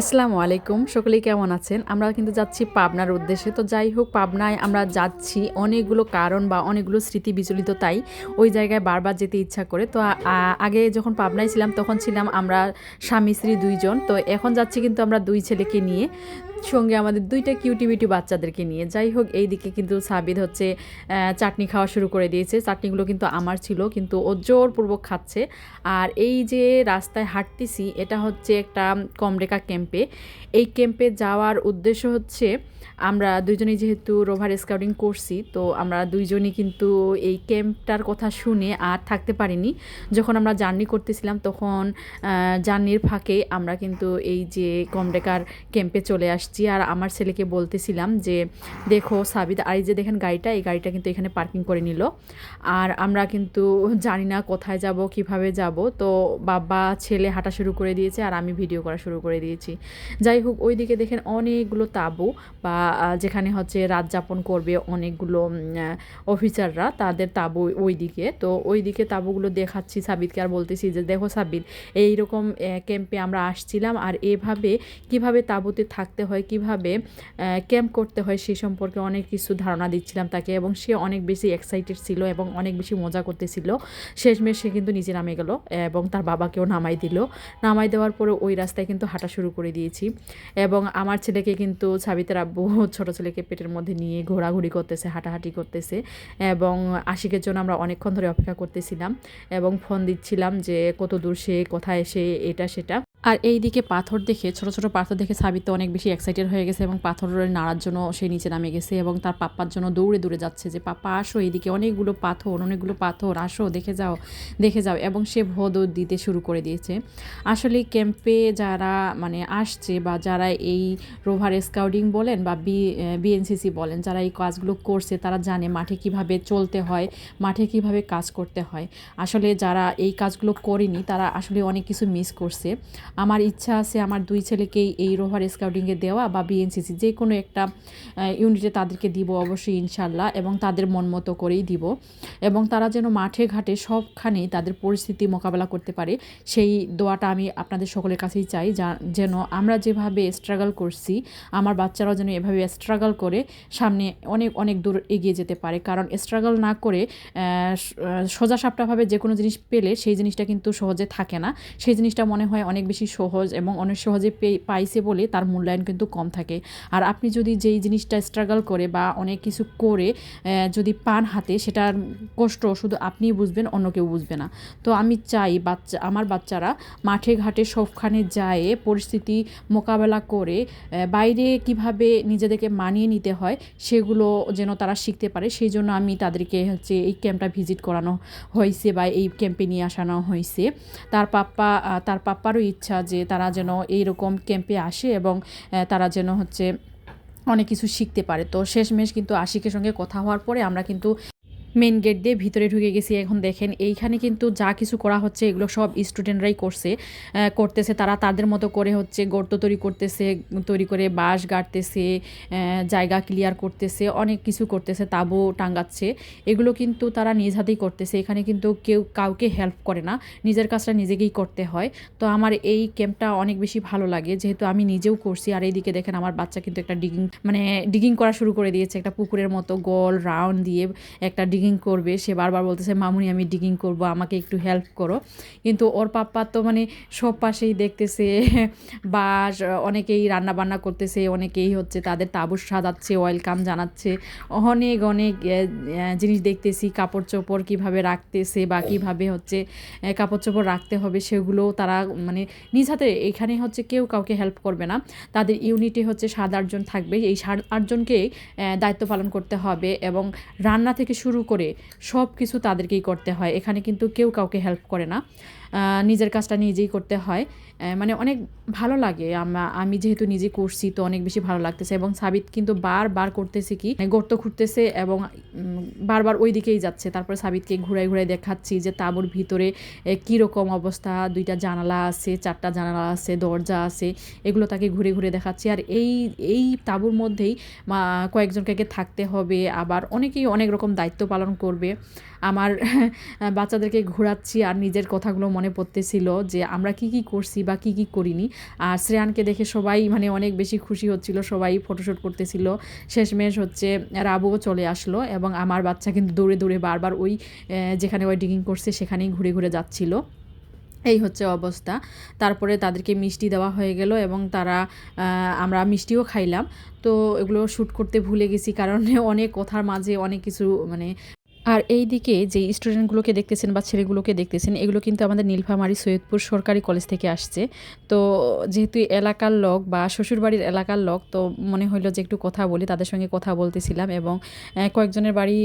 আসসালামু আলাইকুম, সকলেই কেমন আছেন? আমরা কিন্তু যাচ্ছি পাবনার উদ্দেশ্যে। তো যাই হোক, পাবনায় আমরা যাচ্ছি অনেকগুলো কারণ বা অনেকগুলো স্মৃতি বিচলিত তাই ওই জায়গায় বারবার যেতে ইচ্ছা করে। তো আগে যখন পাবনায় ছিলাম, তখন ছিলাম আমরা স্বামী, স্ত্রী দুইজন। তো এখন যাচ্ছি কিন্তু আমরা দুই ছেলেকে নিয়ে। সঙ্গে আমাদের দুইটা কিউটি বিউটি বাচ্চাদেরকে নিয়ে। যাই হোক, এই দিকে কিন্তু সাবিদ হচ্ছে চাটনি খাওয়া শুরু করে দিয়েছে। চাটনিগুলো কিন্তু আমার ছিল, কিন্তু ও জোরপূর্বক খাচ্ছে। আর এই যে রাস্তায় হাঁটতেছি, এটা হচ্ছে একটা কমরেকা ক্যাম্পে। এই ক্যাম্পে যাওয়ার উদ্দেশ্য হচ্ছে, আমরা দুইজনেই যেহেতু রোভার স্কাউটিং করছি, তো আমরা দুইজনই কিন্তু এই ক্যাম্পটার কথা শুনে আর থাকতে পারিনি। যখন আমরা জার্নি করতেছিলাম, তখন জার্নির ফাঁকে আমরা কিন্তু এই যে কমরেকার ক্যাম্পে চলে আসছি। আর আমার ছেলেকে বলতেছিলাম যে, দেখো সাবিদ আর যে দেখেন গাড়িটা, এই গাড়িটা কিন্তু এখানে পার্কিং করে নিল। আর আমরা কিন্তু জানি না কোথায় যাব, কীভাবে যাব। তো বাবা, ছেলে হাঁটা শুরু করে দিয়েছে আর আমি ভিডিও করা শুরু করে দিয়েছি। যাই হোক, ওইদিকে দেখেন অনেকগুলো তাঁবু বা যেখানে হচ্ছে রাত যাপন করবে অনেকগুলো অফিসাররা তাদের তাঁবু ওইদিকে। তো ওইদিকে তাঁবুগুলো দেখাচ্ছি সাবিদকে আর বলতেছি যে, দেখো সাবিদ এইরকম ক্যাম্পে আমরা আসছিলাম আর এভাবে কীভাবে তাঁবুতে থাকতে হয় কীভাবে ক্যাম্প করতে হয় সেই সম্পর্কে অনেক কিছু ধারণা দিচ্ছিলাম তাকে এবং সে অনেক বেশি এক্সাইটেড ছিল এবং অনেক বেশি মজা করতেছিল। শেষমেশ সে কিন্তু নিজে নামে গেল এবং তার বাবাকেও নামাই দিল। নামাই দেওয়ার পরে ওই রাস্তায় কিন্তু হাঁটা শুরু করে দিয়েছি এবং আমার ছেলেকে কিন্তু সাবিতের আব্বু ছোট ছেলেকে পেটের মধ্যে নিয়ে ঘোরাঘুরি করতেছে, হাঁটাহাঁটি করতেছে এবং আশিকের জন্য আমরা অনেকক্ষণ ধরে অপেক্ষা করতেছিলাম এবং ফোন দিচ্ছিলাম যে কত দূর সে, কোথায় সে, এটা, সেটা। আর এই দিকে পাথর দেখে, ছোট ছোট পাথর দেখে সাবিত তো অনেক বেশি এক্সাইটেড হয়ে গেছে এবং পাথরের নাড়ার জন্য সে নিচে নামে গেছে এবং তার পাপ্পার জন্য দৌড়ে দৌড়ে যাচ্ছে যে, পাপ্পা, আসো এইদিকে, অনেকগুলো পাথর অনেকগুলো পাথর, আসো, দেখে যাও দেখে যাও। এবং সে ভোদ দিতে শুরু করে দিয়েছে। আসলে ক্যাম্পে যারা মানে আসছে বা যারা এই রোভার স্কাউটিং বলেন বা বি বিএনসিসি বলেন, যারা এই কাজগুলো করছে, তারা জানে মাঠে কীভাবে চলতে হয়, মাঠে কীভাবে কাজ করতে হয়। আসলে যারা এই কাজগুলো করেনি, তারা আসলে অনেক কিছু মিস করছে। আমার ইচ্ছা আছে আমার দুই ছেলেকেই এই রোভার স্কাউটিংয়ে দেওয়া বা বিএনসিসি যে কোনো একটা ইউনিটে তাদেরকে দিব অবশ্যই ইনশাল্লাহ এবং তাদের মন মতো করেই দিব। এবং তারা যেন মাঠে ঘাটে সবখানেই তাদের পরিস্থিতি মোকাবেলা করতে পারে, সেই দোয়াটা আমি আপনাদের সকলের কাছেই চাই যেন আমরা যেভাবে স্ট্রাগল করছি, আমার বাচ্চারাও যেন এভাবে স্ট্রাগল করে সামনে অনেক অনেক দূর এগিয়ে যেতে পারে। কারণ স্ট্রাগল না করে সোজা সাপটাভাবে যে কোনো জিনিস পেলে সেই জিনিসটা কিন্তু সহজে থাকে না। সেই জিনিসটা মনে হয় অনেক বেশি সহজ এবং অনেক সহজে পাইছে বলে তার মূল্যায়ন কিন্তু কম থাকে। আর আপনি যদি যেই জিনিসটা স্ট্রাগল করে বা অনেক কিছু করে যদি পান হাতে, সেটার কষ্ট শুধু আপনিই বুঝবেন, অন্য কেউ বুঝবে না। তো আমি চাই বাচ্চা, আমার বাচ্চারা মাঠে ঘাটে সবখানে যায়, পরিস্থিতি মোকাবেলা করে বাইরে কীভাবে নিজেদেরকে মানিয়ে নিতে হয়, সেগুলো যেন তারা শিখতে পারে, সেই জন্য আমি তাদেরকে হচ্ছে এই ক্যাম্পটা ভিজিট করানো হয়েছে বা এই ক্যাম্পে নিয়ে আসানো হয়েছে। তার পাপ্পা তার পাপ্পারও ইচ্ছা যে তারা যেন এইরকম ক্যাম্পে আসে এবং তারা যেন হচ্ছে অনেক কিছু শিখতে পারে। তো শেষমেশ কিন্তু আশিকের সঙ্গে কথা হওয়ার পরে আমরা কিন্তু মেন গেট দিয়ে ভিতরে ঢুকে গেছি। এখন দেখেন, এইখানে কিন্তু যা কিছু করা হচ্ছে, এগুলো সব স্টুডেন্টরাই করছে করতেছে। তারা তাদের মতো করে হচ্ছে গর্ত তৈরি করতেছে, তৈরি করে বাঁশ গাড়তেছে জায়গা ক্লিয়ার করতেছে, অনেক কিছু করতেছে, তাবু টাঙ্গাচ্ছে এগুলো কিন্তু তারা নিজ হাতেই করতেছে। এখানে কিন্তু কেউ কাউকে হেল্প করে না। নিজের কাজটা নিজেকেই করতে হয়। তো আমার এই ক্যাম্পটা অনেক বেশি ভালো লাগে। যেহেতু আমি নিজেও করছি, আর এইদিকে দেখেন আমার বাচ্চা কিন্তু একটা ডিগিং মানে ডিগিং করা শুরু করে দিয়েছে। একটা পুকুরের মতো গোল রাউন্ড দিয়ে একটা ডিগিং করবে সে বারবার বলতেছে মামুনি আমি ডিগিং করব আমাকে একটু হেল্প করো। কিন্তু ওর পাপ্পা তো মানে সব পাশেই দেখতেছে বা অনেকেই রান্না বান্না করতেছে অনেকেই হচ্ছে তাদের তাবুর সাজাচ্ছে ওয়েলকাম জানাচ্ছে। অনেক অনেক জিনিস দেখতেছি কাপড় চোপড় কীভাবে রাখতেছে বা কীভাবে হচ্ছে কাপড় চোপড় রাখতে হবে সেগুলো তারা মানে নিজ হাতে এখানে হচ্ছে কেউ কাউকে হেল্প করবে না। তাদের ইউনিটে হচ্ছে সাত আটজন থাকবে এই সাত আটজনকেই আহ, দায়িত্ব পালন করতে হবে এবং রান্না থেকে শুরু করে সব কিছু তাদেরকেই করতে হয়। এখানে কিন্তু কেউ কাউকে হেল্প করে না। নিজের কাজটা নিজেই করতে হয়। মানে অনেক ভালো লাগে। আমি যেহেতু নিজে করছি, তো অনেক বেশি ভালো লাগতেছে এবং সাবিত কিন্তু বারবার করতেছে কি মানে গর্ত খুঁড়তেছে এবং বারবার ওই দিকেই যাচ্ছে। তারপরে সাবিতকে ঘুরাই ঘুরাই দেখাচ্ছি যে তাঁবুর ভিতরে কীরকম অবস্থা? দুইটা জানালা আছে, চারটা জানালা আছে, দরজা আছে, এগুলো তাকে ঘুরে ঘুরে দেখাচ্ছি। আর এই এই তাঁবুর মধ্যেই কয়েকজনকে থাকতে হবে। আবার অনেকেই অনেক রকম দায়িত্ব পালন করবে। আমার, বাচ্চাদেরকে ঘোরাচ্ছি আর নিজের কথাগুলো মনে মনে পড়তেছিল যে আমরা কি কি করছি বা কি কি করিনি। আর শ্রেয়ানকে দেখে সবাই মানে অনেক বেশি খুশি হচ্ছিল, সবাই ফটোশ্যুট করতেছিল। শেষমেশ হচ্ছে রাবুও চলে আসলো এবং আমার বাচ্চা কিন্তু দৌড়ে দৌড়ে বারবার ওই যেখানে ওই ডিগিং করছে সেখানেই ঘুরে ঘুরে যাচ্ছিল। এই হচ্ছে অবস্থা। তারপরে তাদেরকে মিষ্টি দেওয়া হয়ে গেল এবং তারা আমরা মিষ্টিও খাইলাম। তো এগুলো শ্যুট করতে ভুলে গেছি কারণ অনেক কথার মাঝে অনেক কিছু মানে আর এই দিকে যে স্টুডেন্টগুলোকে দেখতেছেন বা ছেলেগুলোকে দেখতেছেন, এগুলো কিন্তু আমাদের নীলফামারী, সৈয়দপুর সরকারি কলেজ থেকে আসছে। তো যেহেতু এলাকার লোক বা শ্বশুরবাড়ির এলাকার লোক, তো মনে হইল যে একটু কথা বলি, তাদের সঙ্গে কথা বলতেছিলাম এবং কয়েকজনের বাড়ি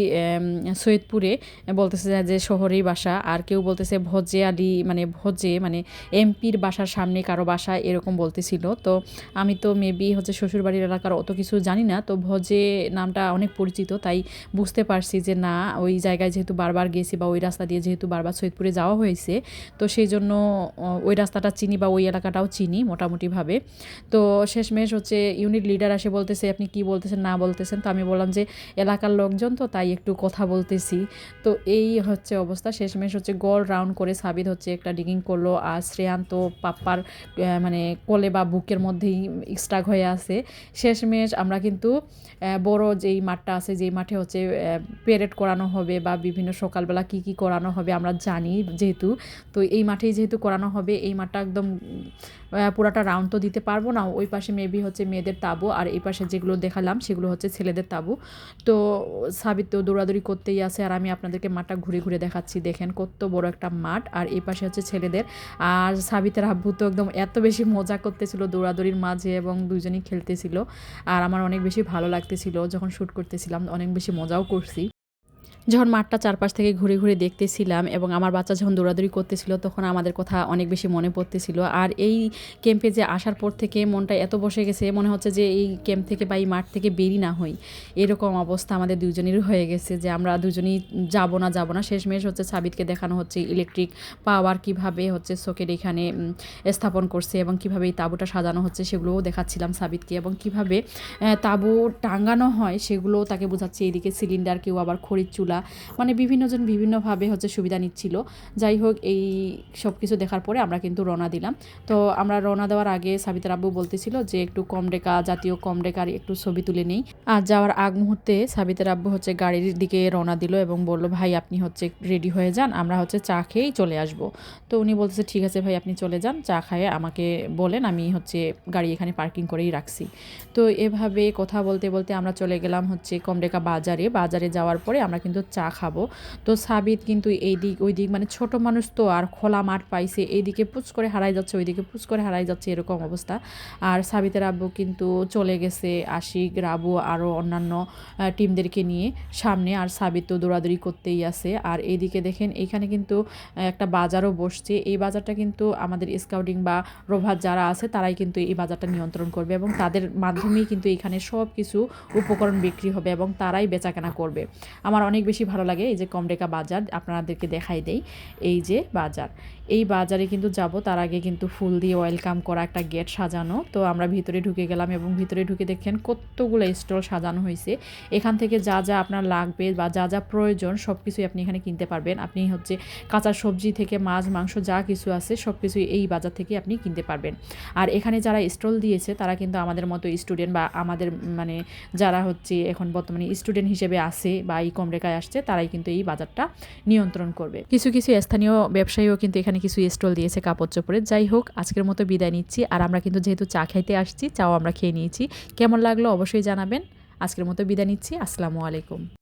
সৈয়দপুরে বলতেছে যে শহরেই বাসা, আর কেউ বলতেছে ভজে আলী মানে ভজে মানে এমপির বাসার সামনে কারও বাসা, এরকম বলতেছিল। তো আমি তো মেবি হচ্ছে শ্বশুরবাড়ির এলাকার অত কিছু জানি না, তো ভজে নামটা অনেক পরিচিত, তাই বুঝতে পারছি যে না, ওই জায়গায় যেহেতু বারবার গেছি বা ওই রাস্তা দিয়ে যেহেতু বারবার সৈয়দপুরে যাওয়া হয়েছে, তো সেই জন্য ওই রাস্তাটা চিনি বা ওই এলাকাটাও চিনি মোটামুটিভাবে। তো শেষমেশ হচ্ছে ইউনিট লিডার আসে বলতেছে, আপনি কি বলতেছেন, না বলতেছেন? তো আমি বললাম যে, এলাকার লোকজন তো, তাই একটু কথা বলতেছি। তো এই হচ্ছে অবস্থা। শেষমেশ হচ্ছে গোল রাউন্ড করে সাবিদ হচ্ছে একটা ডিগিং করল, আর শ্রেয়ান্ত পাপ্পার মানে কোলে বা বুকের মধ্যেই স্টাক হয়ে আছে। শেষমেশ আমরা কিন্তু বড় যেই মাঠটা আছে, যেই মাঠে হচ্ছে পেরেড করানো হবে বা বিভিন্ন সকালবেলা কি কি করানো হবে আমরা জানি যেহেতু। তো এই মাঠেই যেহেতু করানো হবে, এই মাঠটা একদম পুরাটা রাউন্ড তো দিতে পারব না। ওই পাশে মেবি হচ্ছে মেয়েদের তাবু আর এই পাশে যেগুলো দেখালাম সেগুলো হচ্ছে ছেলেদের তাবু। তো সাবিত তো দৌড়াদৌড়ি করতেই আছে আর আমি আপনাদেরকে মাঠটা ঘুরে ঘুরে দেখাচ্ছি। দেখেন কত বড় একটা মাঠ আর এই পাশে হচ্ছে ছেলেদের। আর সাবিতের আব্বু তো একদম এত বেশি মজা করতেছিল দৌড়াদৌড়ির মাঝে এবং দুজনেই খেলতেছিল। আর আমার অনেক বেশি ভালো লাগতেছিল যখন শ্যুট করতেছিলাম, অনেক বেশি মজাও করছি। যখন মাঠটা চারপাশ থেকে ঘুরে ঘুরে দেখতেছিলাম এবং আমার বাচ্চা যখন দৌড়াদৌড়ি করতেছিল, তখন আমাদের কথা অনেক বেশি মনে পড়তেছিল। আর এই ক্যাম্পে যে আসার পর থেকে মনটা এত বসে গেছে, মনে হচ্ছে যে এই ক্যাম্প থেকে বা এই মাঠ থেকে বেরি না হই। এরকম অবস্থা আমাদের দুজনেরই হয়ে গেছে যে আমরা দুজনেই যাব না যাব না। শেষমেশ হচ্ছে সাবিতকে দেখানো হচ্ছে ইলেকট্রিক পাওয়ার কীভাবে হচ্ছে সোকেট এখানে স্থাপন করছে এবং কীভাবে এই তাঁবুটা সাজানো হচ্ছে সেগুলোও দেখাচ্ছিলাম সাবিতকে এবং কীভাবে তাঁবু টাঙ্গানো হয় সেগুলোও তাকে বোঝাচ্ছি। এদিকে সিলিন্ডার কেউ আবার খড়ির চুলা মানে বিভিন্নজন বিভিন্নভাবে হচ্ছে সুবিধা নিচ্ছিল। যাই হোক, এই সব কিছু দেখার পরে আমরা কিন্তু রওনা দিলাম। তো আমরা রওনা দেওয়ার আগে সাবিতার আব্বু বলতেছিল যে, একটু কম রেখা জাতীয় কম রেখার একটু ছবি তুলে নেই। আর যাওয়ার আগ মুহূর্তে সাবিতার আব্বু হচ্ছে গাড়ির দিকে রওনা দিল এবং বলল, ভাই, আপনি হচ্ছে রেডি হয়ে যান, আমরা হচ্ছে চা খেয়েই চলে আসব। তো উনি বলতেছে, ঠিক আছে ভাই, আপনি চলে যান, চা খায়ে আমাকে বলেন, আমি হচ্ছে গাড়ি এখানে পার্কিং করেই রাখছি। তো এভাবে কথা বলতে বলতে আমরা চলে গেলাম হচ্ছে কমরেকা বাজারে। বাজারে যাওয়ার পরে আমরা কিন্তু চা খাব। তো সাবিত কিন্তু এই দিক, ওই দিক মানে ছোট মানুষ তো আর খোলা মাঠ পাইছে এইদিকে পুচ করে হারাই যাচ্ছে ওইদিকে পুচ করে হারাই যাচ্ছে এরকম অবস্থা। আর সাবিতের আব্বু কিন্তু চলে গেছে আশিক, রাবু আরও অন্যান্য টিমদেরকে নিয়ে সামনে। আর সাবিত তো দৌড়াদৌড়ি করতেই আছে। আর এইদিকে দেখেন এখানে কিন্তু একটা বাজারও বসছে। এই বাজারটা কিন্তু আমাদের স্কাউটিং বা রোভার যারা আছে তারাই কিন্তু এই বাজারটা নিয়ন্ত্রণ করবে এবং তাদের মাধ্যমেই কিন্তু এখানে সব কিছু উপকরণ বিক্রি হবে এবং তারাই বেচাকেনা করবে। আমার অনেক বেশি ভালো লাগে এই যে কমরেকা বাজার, আপনাদেরকে দেখাই দেই। এই যে বাজার। এই বাজারে কিন্তু যাব, তার আগে কিন্তু ফুল দিয়ে ওয়েলকাম করা একটা গেট সাজানো। তো আমরা ভিতরে ঢুকে গেলাম এবং ভিতরে ঢুকে দেখেন কতগুলো স্টল সাজানো হয়েছে। এখান থেকে যা যা আপনার লাগবে বা যা যা প্রয়োজন সব কিছুই আপনি এখানে কিনতে পারবেন। আপনি হচ্ছে কাঁচা সবজি থেকে মাছ, মাংস যা কিছু আছে সব কিছুই এই বাজার থেকে আপনি কিনতে পারবেন। আর এখানে যারা স্টল দিয়েছে, তারা কিন্তু আমাদের মতো স্টুডেন্ট বা আমাদের মানে যারা হচ্ছে এখন বর্তমানে স্টুডেন্ট হিসেবে আছে বা এই কমরেকায় আসছে, তারাই কিন্তু এই বাজারটা নিয়ন্ত্রণ করবে। কিছু কিছু স্থানীয় ব্যবসায়ীও কিন্তু এখানে কিছু স্টল দিয়েছে কাপড় চোপড়ে। যাই হোক, আজকের মতো বিদায় নিচ্ছি। আর আমরা কিন্তু যেহেতু চা খাইতে আসছি, চাও আমরা খেয়ে নিয়েছি। কেমন লাগল অবশ্যই জানাবেন। আজকের মতো বিদায় নিচ্ছি। আসসালামু আলাইকুম।